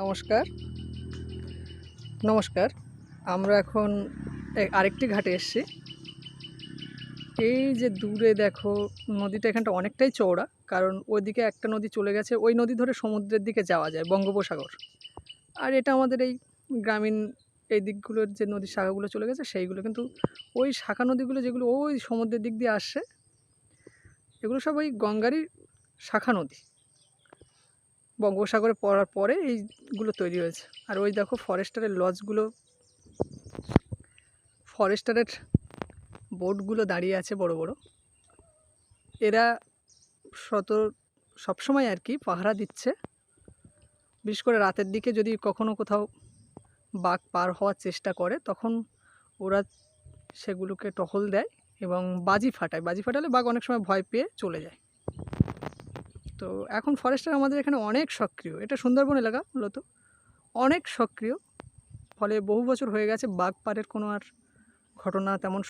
নমস্কার। নমস্কার, আমরা এখন আরেকটি ঘাটে এসেছি। এই যে দূরে দেখো, নদীটা এখানটা অনেকটাই চওড়া, কারণ ওইদিকে একটা নদী চলে গেছে, ওই নদী ধরে সমুদ্রের দিকে যাওয়া যায়, বঙ্গোপসাগর। আর এটা আমাদের এই গ্রামীণ এই দিকগুলোর যে নদীর শাখাগুলো চলে গেছে, সেইগুলো কিন্তু ওই শাখা নদীগুলো যেগুলো ওই সমুদ্রের দিক দিয়ে আসছে, এগুলো সব ওই গঙ্গারই শাখা নদী। বঙ্গোপসাগরে পড়ার পরে এইগুলো তৈরি হয়েছে। আর ওই দেখো ফরেস্টারের লজগুলো, ফরেস্টারের বোটগুলো দাঁড়িয়ে আছে বড় বড়। এরা শত সবসময় আর কি পাহারা দিচ্ছে। বিশেষ করে রাতের দিকে যদি কখনো কোথাও বাঘ পার হওয়ার চেষ্টা করে, তখন ওরা সেগুলোকে টহল দেয় এবং বাজি ফাটায়। বাজি ফাটালে বাঘ অনেক সময় ভয় পেয়ে চলে যায়। তো এখন ফরেস্টার আমাদের এখানে অনেক সক্রিয়। এটা সুন্দরবন এলাকা মূলত। অনেক সক্রিয়। ফলে বহু বছর হয়ে গেছে বাঘ পাড়ের কোনো আর ঘটনা তেমন